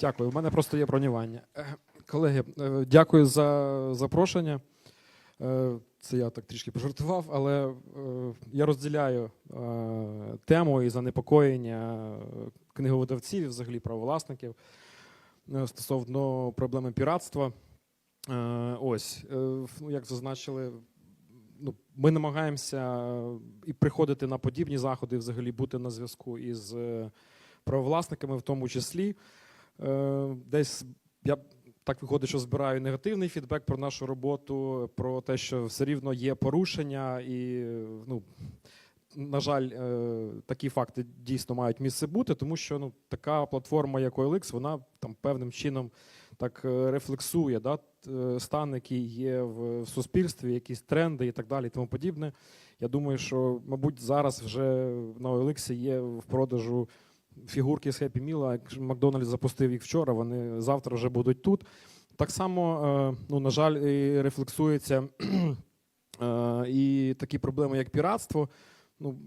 Дякую. У мене просто є бронювання. Е, Колеги, е, дякую за запрошення. Е, Це я так трішки пожартував, але я розділяю тему і занепокоєння книговидавців, взагалі правовласників стосовно проблеми піратства. Ось, ну, як зазначили, ну, ми намагаємося і приходити на подібні заходи, взагалі бути на зв'язку із правовласниками, в тому числі. Е, Десь я так виходить, що збираю негативний фідбек про нашу роботу, про те, що все рівно є порушення, і ну. На жаль, е, такі факти дійсно мають місце бути, тому що ну, така платформа, як OLX, вона там певним чином так е, рефлексує да, стан, який є в суспільстві, якісь тренди і так далі, і тому подібне. Я думаю, що, мабуть, зараз вже на OLX є в продажу фігурки з Happy Meal, як Макдональдс запустив їх вчора, вони завтра вже будуть тут. Так само, е, ну, на жаль, і рефлексується е, і такі проблеми, як піратство. Ну,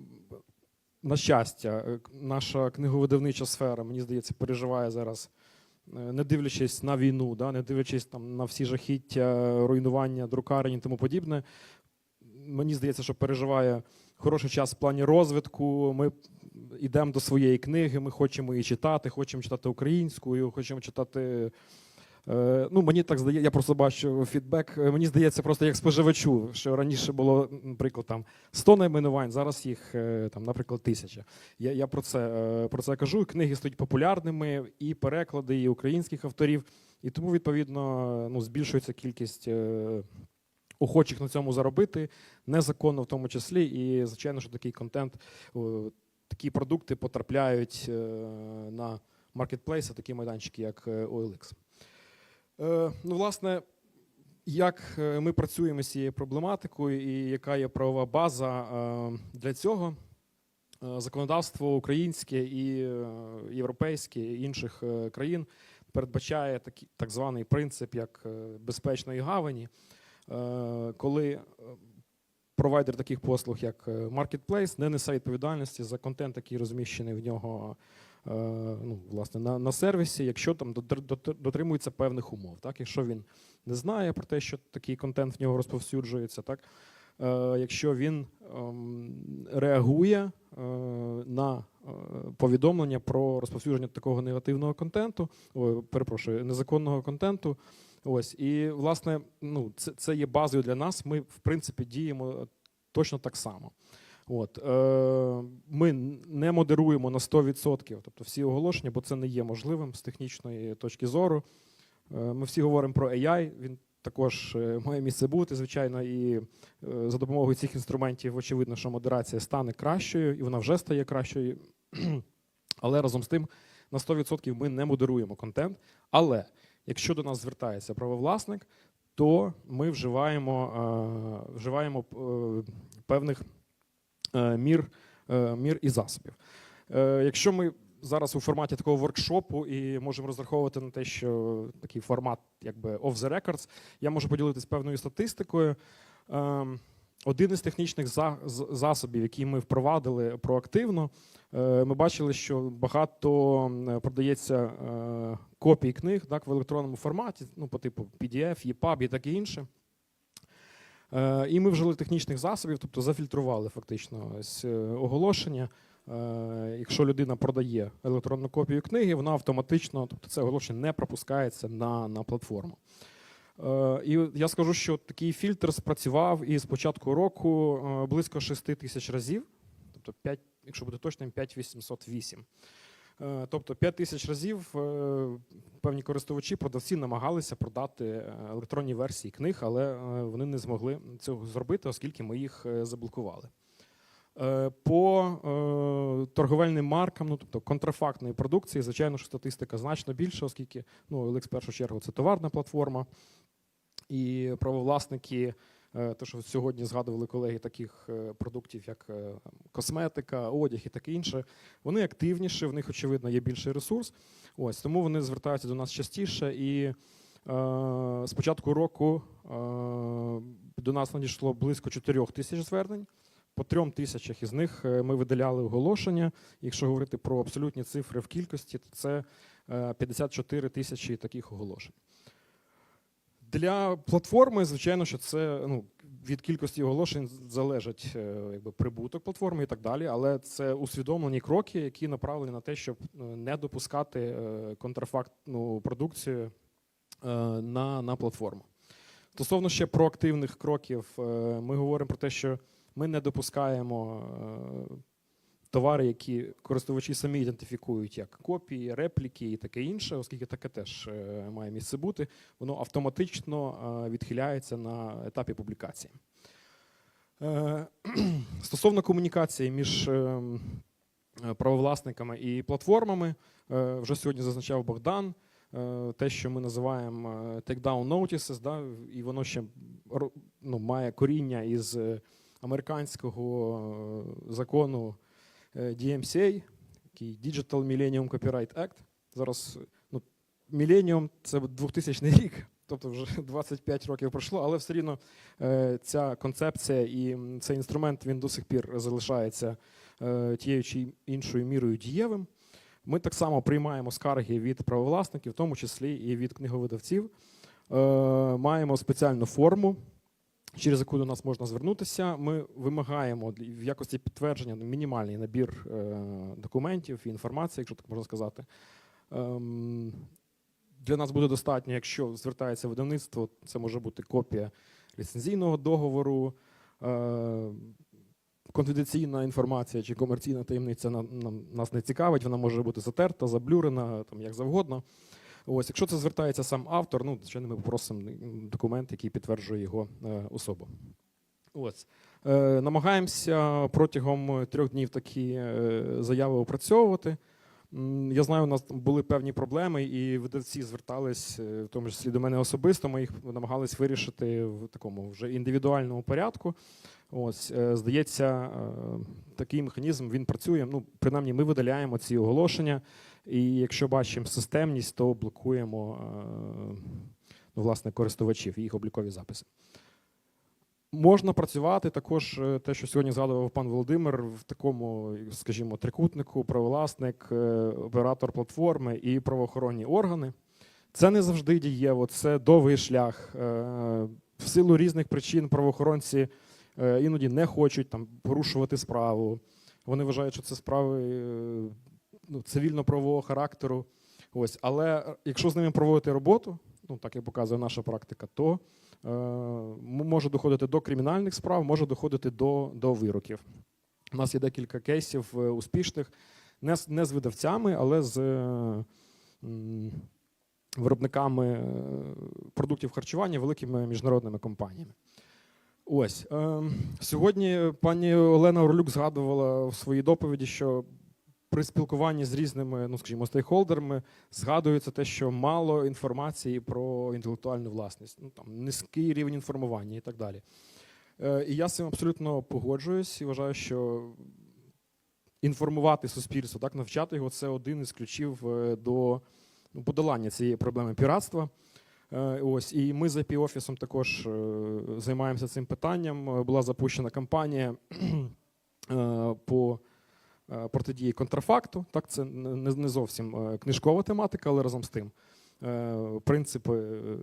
на щастя, е, наша книговидавнича сфера, мені здається, переживає зараз, не дивлячись на війну, да, не дивлячись там, на всі жахіття, руйнування, друкарень і тому подібне. Мені здається, що переживає хороший час в плані розвитку. Ми йдемо до своєї книги, ми хочемо її читати, хочемо читати українською, хочемо читати. е, Ну, мені так здається, я просто бачу фідбек. е, Мені здається, просто як споживачу, що раніше було, наприклад, там 100 найменувань, зараз їх е, там, наприклад, тисяча. Я, я про це про це кажу. Книги стають популярними, і переклади, і українських авторів. І тому, відповідно, ну, збільшується кількість охочих на цьому заробити, незаконно в тому числі. І, звичайно, що такий контент, такі продукти потрапляють е, на маркетплейси, такі майданчики, як е, OLX. Е, Ну, власне, як ми працюємо з цією проблематикою і яка є правова база для цього? Законодавство українське і європейське і інших країн передбачає так званий принцип як безпечної гавані, коли провайдер таких послуг, як е, Marketplace, не несе відповідальності за контент, який розміщений в нього е, ну, власне, на, на сервісі, якщо там дотр- дотр- дотримується певних умов. Так? Якщо він не знає про те, що такий контент в нього розповсюджується, так? Е, якщо він ем, реагує на повідомлення про розповсюдження такого негативного контенту, о, перепрошую, незаконного контенту. Ось і власне, ну це, це є базою для нас. Ми в принципі діємо точно так само. От е, ми не модеруємо на 100%, тобто всі оголошення, бо це не є можливим з технічної точки зору. Е, ми всі говоримо про AI, Він також е, має місце бути, звичайно, і е, за допомогою цих інструментів очевидно, що модерація стане кращою, і вона вже стає кращою. Але разом з тим на 100% ми не модеруємо контент. Але якщо до нас звертається правовласник, то ми вживаємо, е, вживаємо е, певних е, мір, мір і засобів. Якщо ми зараз у форматі такого воркшопу і можемо розраховувати на те, що такий формат, якби off the records, я можу поділитися певною статистикою. Один із технічних засобів, які ми впровадили проактивно, е, ми бачили, що багато продається е, копій книг так, в електронному форматі, ну, по типу PDF, EPUB і таке інше. Е, І ми вжили технічних засобів, тобто зафільтрували фактично е, оголошення. Якщо людина продає електронну копію книги, вона автоматично, тобто це оголошення не пропускається на, на платформу. Е, І я скажу, що такий фільтр спрацював і з початку року е, близько 6 тисяч разів, тобто 5, якщо бути точним, 5808. Е, Тобто 5 тисяч разів певні користувачі, продавці намагалися продати електронні версії книг, але вони не змогли цього зробити, оскільки ми їх заблокували. По торговельним маркам, ну тобто контрафактної продукції, звичайно, що статистика значно більша, оскільки ну, OLX в першу чергу це товарна платформа, і правовласники, е, те, що сьогодні згадували колеги таких е, продуктів, як е, косметика, одяг і таке інше, вони активніші, в них, очевидно, є більший ресурс. Ось тому вони звертаються до нас частіше. І з початку року до нас надійшло близько 4 тисяч звернень. По трьом тисячах із них ми видаляли оголошення. Якщо говорити про абсолютні цифри в кількості, то це е, 54 тисячі таких оголошень. Для платформи, звичайно, що це ну, від кількості оголошень залежить е, якби, прибуток платформи і так далі, але це усвідомлені кроки, які направлені на те, щоб е, не допускати е, контрафактну продукцію на, на платформу. Стосовно ще проактивних кроків, ми говоримо про те, що ми не допускаємо товари, які користувачі самі ідентифікують як копії, репліки і таке інше, оскільки таке теж е, має місце бути, воно автоматично е, відхиляється на етапі публікації. Е, Стосовно комунікації між правовласниками і платформами, вже сьогодні зазначав Богдан. Те, що ми називаємо takedown notices, да, і воно ще ну, має коріння із американського закону DMCA, який Digital Millennium Copyright Act. Зараз ну, Millennium – це 2000 рік, тобто вже 25 років пройшло, але все рівно е, ця концепція і цей інструмент він до сих пір залишається е, тією чи іншою мірою дієвим. Ми так само приймаємо скарги від правовласників, в тому числі і від книговидавців. Е, Маємо спеціальну форму, через яку до нас можна звернутися. Ми вимагаємо в якості підтвердження мінімальний набір е, документів і інформації, якщо так можна сказати. Ем, Для нас буде достатньо, якщо звертається видавництво, це може бути копія ліцензійного договору, е, конфіденційна інформація чи комерційна таємниця нам, нас не цікавить, вона може бути затерта, заблюрена, там, як завгодно. Ось, якщо це звертається сам автор, ну, звичайно, ми попросимо документ, який підтверджує його е, особу. Ось. Е, намагаємося протягом трьох днів такі е, заяви опрацьовувати. Я знаю, у нас були певні проблеми, і видавці звертались, е, в тому числі до мене особисто. Ми їх намагались вирішити в такому вже індивідуальному порядку. Ось, е, здається, е, такий механізм він працює. Ну, принаймні, ми видаляємо ці оголошення, і якщо бачимо системність, то блокуємо ну, власне користувачів і їх облікові записи. Можна працювати також е, те, що сьогодні згадував пан Володимир, в такому, скажімо, трикутнику, правовласник, е, оператор платформи і правоохоронні органи. Це не завжди дієво, це довгий шлях. Е, В силу різних причин правоохоронці іноді не хочуть там порушувати справу. Вони вважають, що це справи ну, цивільно-правового характеру. Ось, але якщо з ними проводити роботу, ну так як показує наша практика, то може доходити до кримінальних справ, може доходити до, до вироків. У нас є декілька кейсів е, успішних, не, з- не з видавцями, але з е, виробниками е, продуктів харчування, великими міжнародними компаніями. Ось е, сьогодні пані Олена Орлюк згадувала в своїй доповіді, що при спілкуванні з різними, ну скажімо, стейкхолдерами згадується те, що мало інформації про інтелектуальну власність, ну там низький рівень інформування і так далі. Е, і я з цим абсолютно погоджуюсь і вважаю, що інформувати суспільство, так навчати його це один із ключів е, до ну, подолання цієї проблеми піратства. Е, Ось і ми за офісом також займаємося цим питанням. Була запущена кампанія по протидії контрафакту. Так, це не, зовсім е, книжкова тематика, але разом з тим. е, Принципи е,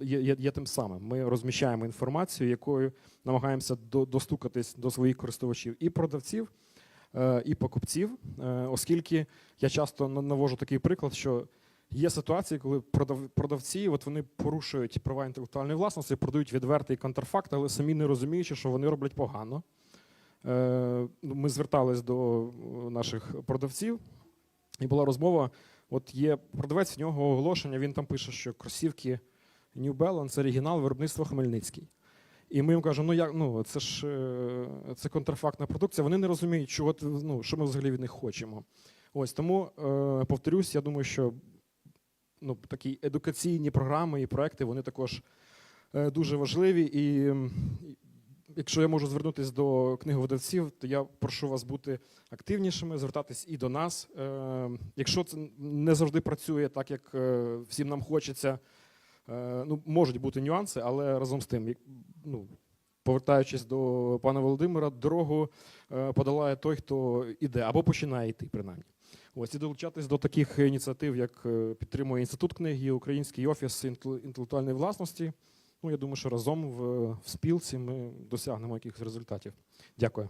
є, є, є тим самим. Ми розміщаємо інформацію, якою намагаємося до, достукатись до своїх користувачів і продавців, е, і покупців, е, оскільки я часто навожу такий приклад, що Є ситуації, коли продав- продавці от вони порушують права інтелектуальної власності, продають відвертий контрафакт, але самі не розуміючи, що вони роблять погано. Е, ну, Ми звертались до наших продавців, і була розмова. От є продавець, в нього оголошення, він там пише, що кросівки New Balance оригінал виробництва Хмельницький. І ми їм кажемо, ну як ну це ж е, це контрафактна продукція. Вони не розуміють, чого ну, що ми взагалі від них хочемо. Ось тому е, повторюсь, я думаю, що ну, такі едукаційні програми і проекти вони також дуже важливі. І якщо я можу звернутися до книговидавців, то я прошу вас бути активнішими, звертатись і до нас. Е, Якщо це не завжди працює так, як е, всім нам хочеться, е, ну, можуть бути нюанси, але разом з тим, ну, повертаючись до пана Володимира, дорогу подолає той, хто іде або починає йти, принаймні. Ось і долучатись до таких ініціатив, як підтримує інститут книги, Український офіс інтелектуальної власності. Ну, я думаю, що разом в, в спілці ми досягнемо якихось результатів. Дякую.